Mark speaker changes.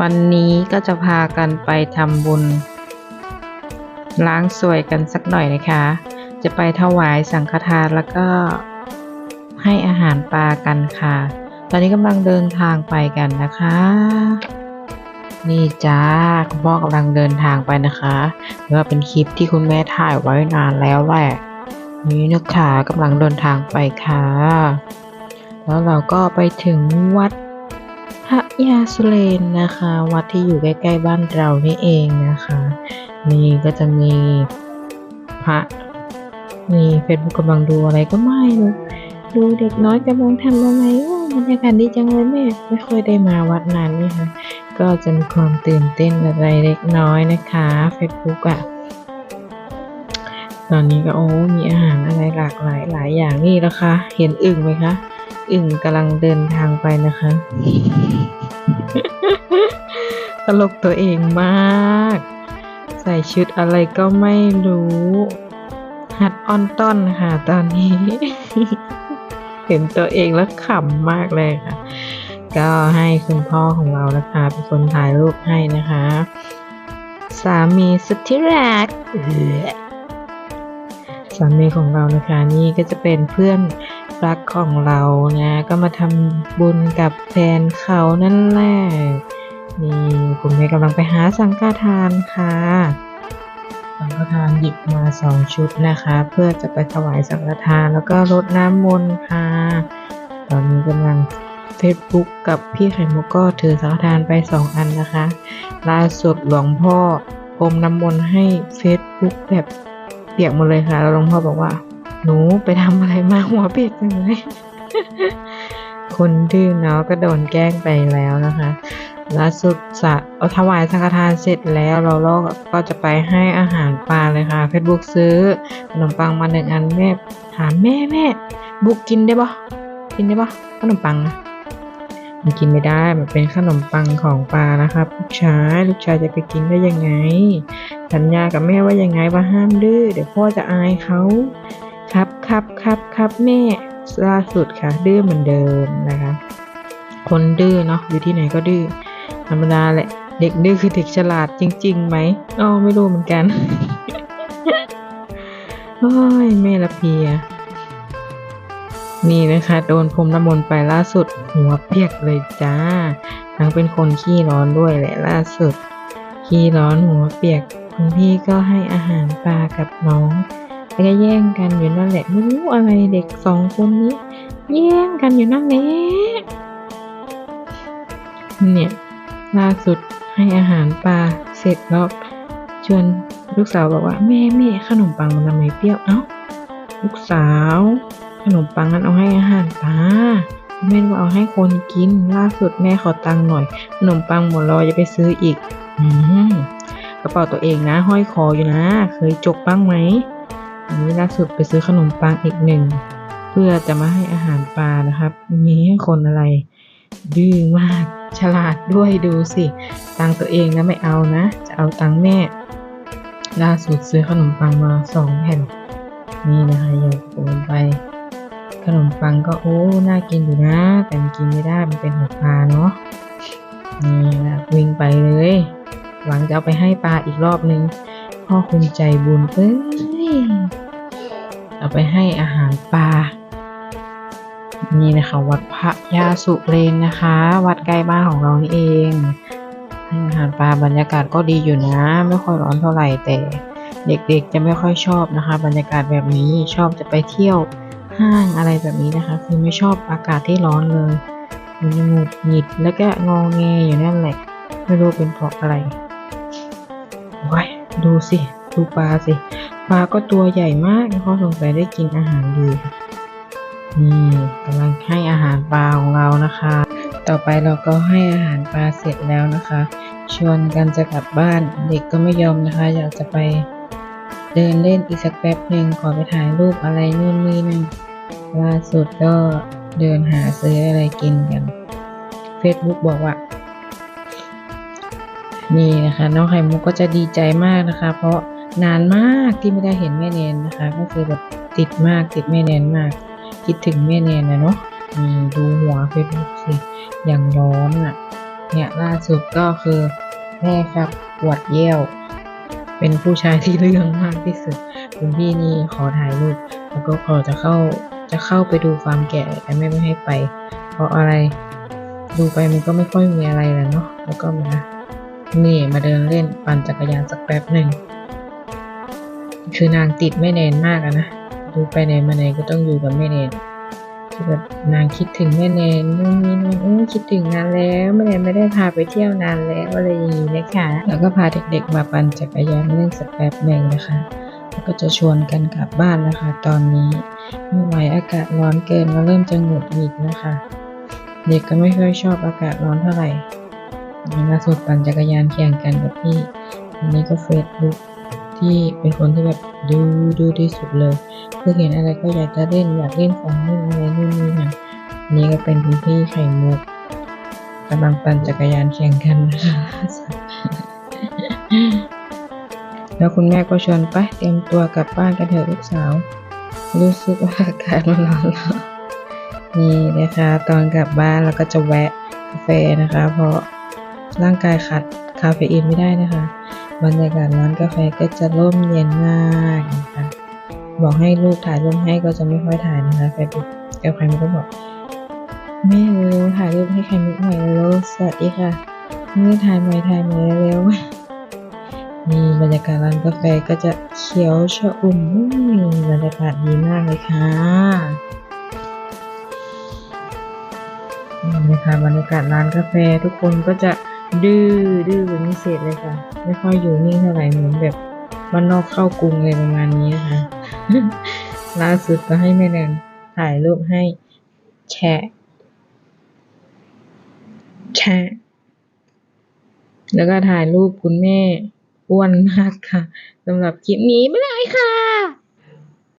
Speaker 1: วันนี้ก็จะพากันไปทำบุญ ล้างสวยกันสักหน่อยนะคะ จะไปถวายสังฆทานแล้วก็ให้อาหารปลากันค่ะ ตอนนี้กำลังเดินทางไปกันนะคะ นี่จ้าคุณพ่อกำลังเดินทางไปนะคะเนื่อเป็นคลิปที่คุณแม่ถ่ายไว้นานแล้วแหละ นี่นะคะกำลังเดินทางไปค่ะ แล้วเราก็ไปถึงวัด ระยาสุเรนนะคะ วัดที่อยู่ใกล้ๆบ้านเรานี่เองนะคะ นี่ก็จะมีพระนี่เฟซบุ๊กกำลังดูอะไรก็ไม่รู้ดูเด็กน้อยกำลังทำอะไรโอ้บรรยากาศดีจังเลยแม่ไม่ค่อยได้มาวัดนานเลยค่ะ ก็จะมีความตื่นเต้นอะไรเล็กน้อยนะคะเฟซบุ๊กอะตอนนี้ก็โอ้มีอาหารอะไรหลากหลายหลายอย่างนี่นะคะ เห็นอึ่งไหมคะ อึ่งกำลังเดินทางไปนะคะ ตลกตัวเองมาก ใส่ชุดอะไรก็ไม่รู้ หัดออนต้อนค่ะตอนนี้ เห็นตัวเองแล้วขำมากเลยค่ะ ก็ให้คุณพ่อของเรานะคะเป็นคนถ่ายรูปให้นะคะ สามีสุดที่รักสามีของเรานะคะนี่ก็จะเป็นเพื่อน รักของเรานะก็มาทำบุญกับแฟนเขานั่นแหละนี่คุณแม่กำลังไปหาสังฆทานค่ะ สังฆทานหยิบมาสองชุดนะคะ เพื่อจะไปถวายสังฆทานแล้วก็รดน้ำมนต์ค่ะ ตอนนี้กำลัง Facebook กับพี่ไข่มุกก็ถือสังฆทานไปสองอันนะคะล่าสุดหลวงพ่อพรมน้ำมนต์ให้ Facebook แบบเปียกหมดเลยค่ะแล้วหลวงพ่อบอกว่า หนูไปทำอะไรมาหัวเปียกเลยคนดื้อเนาะก็โดนแกล้งไปแล้วนะคะล่าสุดสะเอาถวายสังฆทานเสร็จแล้วเราลอกก็จะไปให้อาหารปลาเลยค่ะ Facebook ซื้อขนมปังมาหนึ่งอันแม่ถามแม่แม่บุกกินได้ปะกินได้ปะขนมปังนะมันกินไม่ได้มันเป็นขนมปังของปลานะครับลูกชายลูกชายจะไปกินได้ยังไง สัญญากับแม่ว่ายังไงว่าห้ามดื้อเดี๋ยวพ่อจะอายเขา ครับครับครับครับแม่ล่าสุดค่ะ ดื้อเหมือนเดิมนะคะ คนดื้อเนาะอยู่ที่ไหนก็ดื้อธรรมดาแหละ เด็กดื้อคือเด็กฉลาดจริงๆไหมอ๋อไม่รู้เหมือนกันโอ้ยแม่ละเพีย นี่นะคะ โดนพรมน้ำมนต์ไปล่าสุด หัวเปียกเลยจ้า ทั้งเป็นคนขี้ร้อนด้วยแหละล่าสุด ขี้ร้อนหัวเปียกคุณพี่ก็ให้อาหารปลากับน้อง แล้วก็แย่งกันอยู่นั่นแหละไม่รู้อะไรเด็กสองคนนี้ แย่งกันอยู่นั่นแหละเนี่ยล่าสุดให้อาหารปลาเสร็จแล้วชวนลูกสาวบอกว่าแม่แม่ขนมปังมันทำไมเปรี้ยวเอ้าลูกสาว ขนมปังนั้นเอาให้อาหารปลาแม่ว่าเอาให้คนกินล่าสุดแม่ขอตังค์หน่อย ขนมปังหมดรอจะไปซื้ออีก อืมกระเป๋าตัวเองนะ ห้อยคออยู่นะ เคยจกบ้างไหม อันนี้ล่าสุดไปซื้อขนมปังอีกหนึ่ง เพื่อจะมาให้อาหารปลานะครับมีให้คนอะไร ดื้อมากฉลาดด้วยดูสิ ตังตัวเองนะไม่เอานะ จะเอาตังแม่ ล่าสุดซื้อขนมปังมาสองแผ่น นี่นะคะอยากโอนไป ขนมปังก็โอ้น่ากินอยู่นะ แต่มันกินไม่ได้มันเป็นหัวปลาเนาะนี่นะวิ่งไปเลย หวังจะเอาไปให้ปลาอีกรอบนึงพ่อคุณใจบุญเอ้ย เอาไปให้อาหารปลา นี่นะคะ วัดพระยาสุเรนนะคะ วัดใกล้บ้านของเรานี่เองให้อาหารปลาบรรยากาศก็ดีอยู่นะ ไม่ค่อยร้อนเท่าไหร่แต่เด็กๆจะไม่ค่อยชอบนะคะ บรรยากาศแบบนี้ชอบจะไปเที่ยวห้างอะไรแบบนี้นะคะ คือไม่ชอบอากาศที่ร้อนเลยมันหงุดหงิดแล้วก็งอแงอยู่นั่นแหละไม่รู้เป็นเพราะอะไรว้ายดูสิ ดูปลาสิ ปลาก็ตัวใหญ่มากเขาสงสัยได้กินอาหารดีค่ะนี่กำลังให้อาหารปลาของเรานะคะ ต่อไปเราก็ให้อาหารปลาเสร็จแล้วนะคะ ชวนกันจะกลับบ้านเด็กก็ไม่ยอมนะคะ อยากจะไปเดินเล่นอีกสักแป๊บหนึ่งขอไปถ่ายรูปอะไรนู่นนี่นั่นล่าสุดก็เดินหาซื้ออะไรกินกัน Facebook บอกว่า นี่นะคะ น้องไข่มุกก็จะดีใจมากนะคะ เพราะ นานมากที่ไม่ได้เห็นแม่เนนนะคะ ก็คือแบบติดมากติดแม่เนนมาก คิดถึงแม่เนนนะเนาะนี่ดูหัว Facebook สิอย่างร้อนอะ เนี่ยล่าสุดก็คือแม่ครับปวดเยี่ยว เป็นผู้ชายที่เรื่องมากที่สุดคุณพี่นี่ขอถ่ายรูปแล้วก็ขอจะเข้าจะเข้าไปดูฟาร์มแกะแต่แม่ไม่ให้ไป เพราะอะไรดูไปมันก็ไม่ค่อยมีอะไรแหละเนาะแล้วก็มานี่มาเดินเล่นปั่นจักรยานสักแป๊บหนึ่ง คือนางติดแม่แนนมากอะนะดูไปไหนมาไหนก็ต้องอยู่กับแม่แนนคือแบบนางคิดถึงแม่แนนนู่นนี่นั่นอู้คิดถึงนานแล้วแม่แนนไม่ได้พาไปเที่ยวนานแล้วอะไรอย่างนี้นะคะแล้วก็พาเด็กๆมาปั่นจักรยานเล่นสักแป๊บหนึ่งนะคะแล้วก็จะชวนกันกลับบ้านนะคะตอนนี้ไม่ไหวอากาศร้อนเกินก็เริ่มจะหงุดหงิดนะคะ เด็กก็ไม่ค่อยชอบอากาศร้อนเท่าไหร่นี่ล่าสุดปั่นจักรยานแข่งกันกับพี่อันนี้ก็เฟซบุ๊ก ที่เป็นคนที่แบบดูดูที่สุดเลยคือเห็นอะไรก็อยากจะเล่นอยากเล่นของเล่นอะไรนู่นนี่นั่นนี่ก็เป็นคุณพี่ไข่มุกกำลังปั่นจักรยานแข่งกันนะคะแล้วคุณแม่ก็ชวนไปเตรียมตัวกลับบ้านกันเถอะลูกสาว รู้สึกว่าอากาศมันร้อนแล้วนี่นะคะ ตอนกลับบ้านเราก็จะแวะกาแฟนะคะ เพราะร่างกายขาดคาเฟอีนไม่ได้นะคะ บรรยากาศร้านกาแฟก็จะร่มเย็นมากนะคะบอกให้ลูกถ่ายรูปให้ก็จะไม่ค่อยถ่ายนะคะแฟนกับใครมันก็บอกแม่เร็วๆถ่ายรูปให้ใครมุกหน่อยเร็วสวัสดีค่ะนี่ถ่ายใหม่ถ่ายใหม่เร็วๆนี่บรรยากาศร้านกาแฟก็จะเขียวชอุ่มบรรยากาศดีมากเลยค่ะนี่นะคะบรรยากาศร้านกาแฟทุกคนก็จะ ดื้อดื้อเป็นพิเศษเลยค่ะ ไม่ค่อยอยู่นิ่งเท่าไหร่เหมือนแบบบ้านนอกเข้ากรุงเลยประมาณนี้นะคะล่าสุดก็ให้แม่แนนถ่ายรูปให้แชะแชะแล้วก็ถ่ายรูปคุณแม่อ้วนมากค่ะสำหรับคลิปนี้ไม่ได้ค่ะ